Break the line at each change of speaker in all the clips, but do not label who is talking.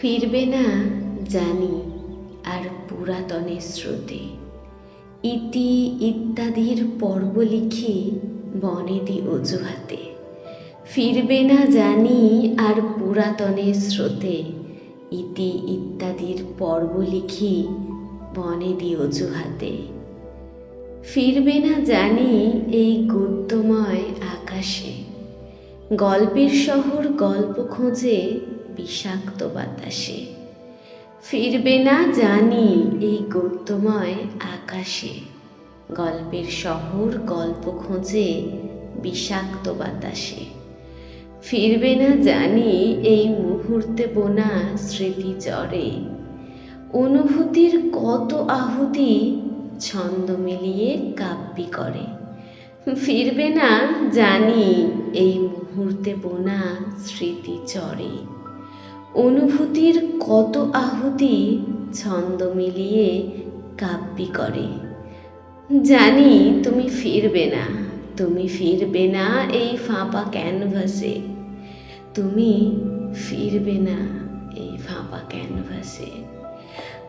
ফিরবে না জানি আর পুরাতনের স্রোতে। ইতি ইত্যাদির পর্ব লিখি বনেদি অজুহাতে। ফিরবে না জানি আর পুরাতনের স্রোতে। ইতি ইত্যাদির পর্ব লিখি বনেদি অজুহাতে। ফিরবে না জানি এই গদ্যময় আকাশে। গল্পের শহর গল্প খোঁজে বিষাক্ত বাতাসে। ফিরবে না জানি এই গদ্যময় আকাশে। গল্পের শহর গল্প খোঁজে বিষাক্ত বাতাসে। ফিরবে না জানি এই মুহূর্তে বোনা স্মৃতি চরে অনুভূতির কত আহুতি ছন্দ মিলিয়ে কাব্যি করে। ফিরবে না জানি এই মুহূর্তে বোনা স্মৃতি চরে অনুভূতির কত আহুতি ছন্দ মিলিয়ে কাব্যি করে। জানি তুমি ফিরবে না, তুমি ফিরবে না এই ফাঁপা ক্যানভাসে। তুমি ফিরবে না এই ফাঁপা ক্যানভাসে।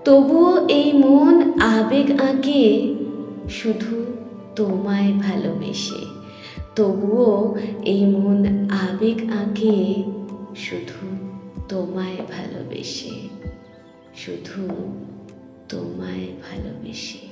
তবুও এই মন আবেগ আঁকে শুধু তোমায় ভালোবেসে। তবুও এই মন আবেগ আঁকে শুধু তোমায় ভালোবেসে শুধু তোমায় ভালোবেসে।